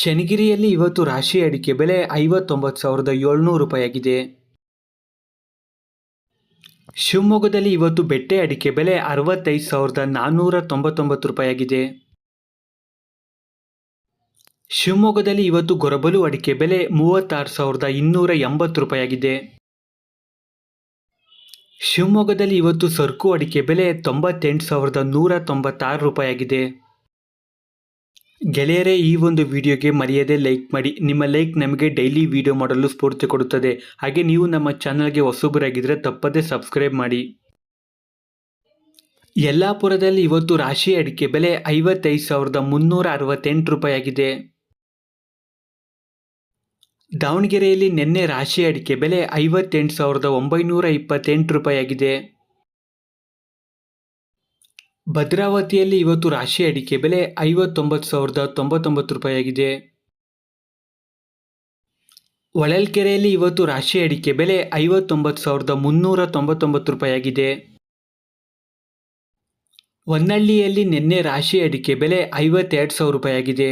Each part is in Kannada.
ಚನ್ನಗಿರಿಯಲ್ಲಿ ಇವತ್ತು ರಾಶಿ ಅಡಿಕೆ ಬೆಲೆ ಐವತ್ತೊಂಬತ್ತು ಸಾವಿರದ ಏಳ್ನೂರು ರೂಪಾಯಿಯಾಗಿದೆ. ಶಿವಮೊಗ್ಗದಲ್ಲಿ ಇವತ್ತು ಬೆಟ್ಟೆ ಅಡಿಕೆ ಬೆಲೆ ಅರವತ್ತೈದು ಸಾವಿರದ ನಾನ್ನೂರ ತೊಂಬತ್ತೊಂಬತ್ತು ರೂಪಾಯಿಯಾಗಿದೆ. ಶಿವಮೊಗ್ಗದಲ್ಲಿ ಇವತ್ತು ಗೊರಬಲು ಅಡಿಕೆ ಬೆಲೆ ಮೂವತ್ತಾರು ಸಾವಿರದ ಇನ್ನೂರ ಎಂಬತ್ತು ರೂಪಾಯಿಯಾಗಿದೆ. ಶಿವಮೊಗ್ಗದಲ್ಲಿ ಇವತ್ತು ಸರ್ಕು ಅಡಿಕೆ ಬೆಲೆ ತೊಂಬತ್ತೆಂಟು ಸಾವಿರದ ನೂರ ತೊಂಬತ್ತಾರು ರೂಪಾಯಿಯಾಗಿದೆ. ಗೆಳೆಯರೇ, ಈ ಒಂದು ವಿಡಿಯೋಗೆ ಮರೆಯದೆ ಲೈಕ್ ಮಾಡಿ. ನಿಮ್ಮ ಲೈಕ್ ನಮಗೆ ಡೈಲಿ ವಿಡಿಯೋ ಮಾಡಲು ಸ್ಫೂರ್ತಿ ಕೊಡುತ್ತದೆ. ಹಾಗೆ ನೀವು ನಮ್ಮ ಚಾನಲ್ಗೆ ಹೊಸಬರಾಗಿದ್ದರೆ ತಪ್ಪದೇ ಸಬ್ಸ್ಕ್ರೈಬ್ ಮಾಡಿ. ಯಲ್ಲಾಪುರದಲ್ಲಿ ಇವತ್ತು ರಾಶಿ ಅಡಿಕೆ ಬೆಲೆ ಐವತ್ತೈದು ಸಾವಿರದ ಮುನ್ನೂರ ಅರವತ್ತೆಂಟು ರೂಪಾಯಿಯಾಗಿದೆ ದಾವಣಗೆರೆಯಲ್ಲಿ ನಿನ್ನೆ ರಾಶಿ ಅಡಿಕೆ ಬೆಲೆ ಐವತ್ತೆಂಟು ಸಾವಿರದ ಒಂಬೈನೂರ ಇಪ್ಪತ್ತೆಂಟು ರೂಪಾಯಿಯಾಗಿದೆ ಭದ್ರಾವತಿಯಲ್ಲಿ ಇವತ್ತು ರಾಶಿ ಅಡಿಕೆ ಬೆಲೆ ಐವತ್ತೊಂಬತ್ತು ಸಾವಿರದ ತೊಂಬತ್ತೊಂಬತ್ತು ರೂಪಾಯಿಯಾಗಿದೆ. ಹೊಳಲ್ಕೆರೆಯಲ್ಲಿ ಇವತ್ತು ರಾಶಿ ಅಡಿಕೆ ಬೆಲೆ ಐವತ್ತೊಂಬತ್ತು ಸಾವಿರದ ಮುನ್ನೂರ ತೊಂಬತ್ತೊಂಬತ್ತು ರೂಪಾಯಿಯಾಗಿದೆ. ಹೊನ್ನಳ್ಳಿಯಲ್ಲಿ ನಿನ್ನೆ ರಾಶಿ ಅಡಿಕೆ ಬೆಲೆ ಐವತ್ತೆರಡು ಸಾವಿರ ರೂಪಾಯಿಯಾಗಿದೆ.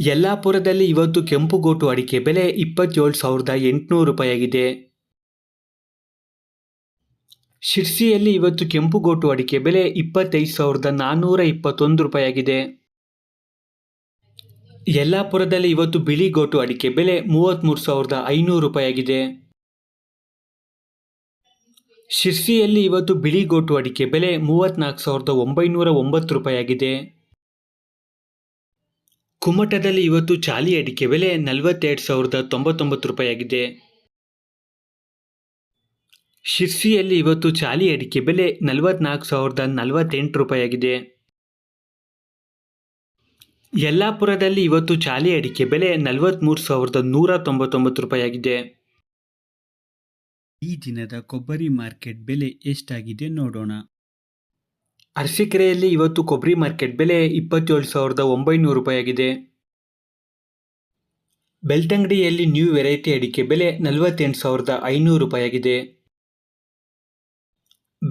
ಯಲ್ಲಾಪುರದಲ್ಲಿ ಇವತ್ತು ಕೆಂಪುಗೋಟು ಅಡಿಕೆ ಬೆಲೆ ಇಪ್ಪತ್ತೇಳು ಸಾವಿರದ ಎಂಟುನೂರು ರೂಪಾಯಿಯಾಗಿದೆ. ಶಿರ್ಸಿಯಲ್ಲಿ ಇವತ್ತು ಕೆಂಪುಗೋಟು ಅಡಿಕೆ ಬೆಲೆ ಇಪ್ಪತ್ತೈದು ಸಾವಿರದ ನಾನ್ನೂರ ಇಪ್ಪತ್ತೊಂದು ರೂಪಾಯಿಯಾಗಿದೆ. ಯಲ್ಲಾಪುರದಲ್ಲಿ ಇವತ್ತು ಬಿಳಿಗೋಟು ಅಡಿಕೆ ಬೆಲೆ ಮೂವತ್ತ್ಮೂರು ಸಾವಿರದ ಐನೂರು ರೂಪಾಯಿಯಾಗಿದೆ. ಶಿರ್ಸಿಯಲ್ಲಿ ಇವತ್ತು ಬಿಳಿಗೋಟು ಅಡಿಕೆ ಬೆಲೆ ಮೂವತ್ತ್ನಾಲ್ಕು ಸಾವಿರದ ಒಂಬೈನೂರ ಒಂಬತ್ತು ರೂಪಾಯಿಯಾಗಿದೆ. ಕುಮಟದಲ್ಲಿ ಇವತ್ತು ಚಾಲಿ ಅಡಿಕೆ ಬೆಲೆ ನಲವತ್ತೆರಡು ಸಾವಿರದ ತೊಂಬತ್ತೊಂಬತ್ತು ರೂಪಾಯಿಯಾಗಿದೆ. ಶಿರ್ಸಿಯಲ್ಲಿ ಇವತ್ತು ಚಾಲಿ ಅಡಿಕೆ ಬೆಲೆ ನಲವತ್ನಾಲ್ಕು ಸಾವಿರದ ನಲವತ್ತೆಂಟು ರೂಪಾಯಿಯಾಗಿದೆ. ಯಲ್ಲಾಪುರದಲ್ಲಿ ಇವತ್ತು ಚಾಲಿ ಅಡಿಕೆ ಬೆಲೆ ನಲವತ್ತ್ಮೂರು ಸಾವಿರದ ನೂರ ತೊಂಬತ್ತೊಂಬತ್ತು ರೂಪಾಯಿಯಾಗಿದೆ. ಈ ದಿನದ ಕೊಬ್ಬರಿ ಮಾರ್ಕೆಟ್ ಬೆಲೆ ಎಷ್ಟಾಗಿದೆ ನೋಡೋಣ. ಅರಸೀಕೆರೆಯಲ್ಲಿ ಇವತ್ತು ಕೊಬ್ಬರಿ ಮಾರ್ಕೆಟ್ ಬೆಲೆ ಇಪ್ಪತ್ತೇಳು ಸಾವಿರದ ಒಂಬೈನೂರು ರೂಪಾಯಿಯಾಗಿದೆ. ಬೆಳ್ತಂಗಡಿಯಲ್ಲಿ ನ್ಯೂ ವೆರೈಟಿ ಅಡಿಕೆ ಬೆಲೆ ನಲವತ್ತೆಂಟು ಸಾವಿರದ ಐನೂರು ರೂಪಾಯಿಯಾಗಿದೆ.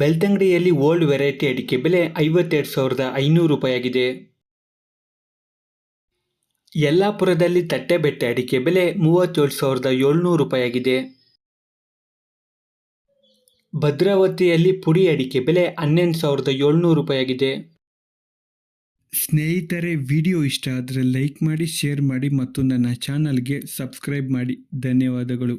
ಬೆಳ್ತಂಗಡಿಯಲ್ಲಿ ಓಲ್ಡ್ ವೆರೈಟಿ ಅಡಿಕೆ ಬೆಲೆ ಐವತ್ತೆರಡು ಸಾವಿರದ ಐನೂರು ರೂಪಾಯಿಯಾಗಿದೆ. ಯಲ್ಲಾಪುರದಲ್ಲಿ ತಟ್ಟೆಬೆಟ್ಟೆ ಅಡಿಕೆ ಬೆಲೆ ಮೂವತ್ತೇಳು ಸಾವಿರದ ಏಳ್ನೂರು ರೂಪಾಯಿಯಾಗಿದೆ. ಭದ್ರಾವತಿಯಲ್ಲಿ ಪುಡಿ ಅಡಿಕೆ ಬೆಲೆ ಹನ್ನೆರಡು ಸಾವಿರದ ಏಳ್ನೂರು ರೂಪಾಯಿಯಾಗಿದೆ. ಸ್ನೇಹಿತರೆ, ವಿಡಿಯೋ ಇಷ್ಟ ಆದರೆ ಲೈಕ್ ಮಾಡಿ, ಶೇರ್ ಮಾಡಿ ಮತ್ತು ನನ್ನ ಚಾನಲ್ಗೆ ಸಬ್ಸ್ಕ್ರೈಬ್ ಮಾಡಿ. ಧನ್ಯವಾದಗಳು.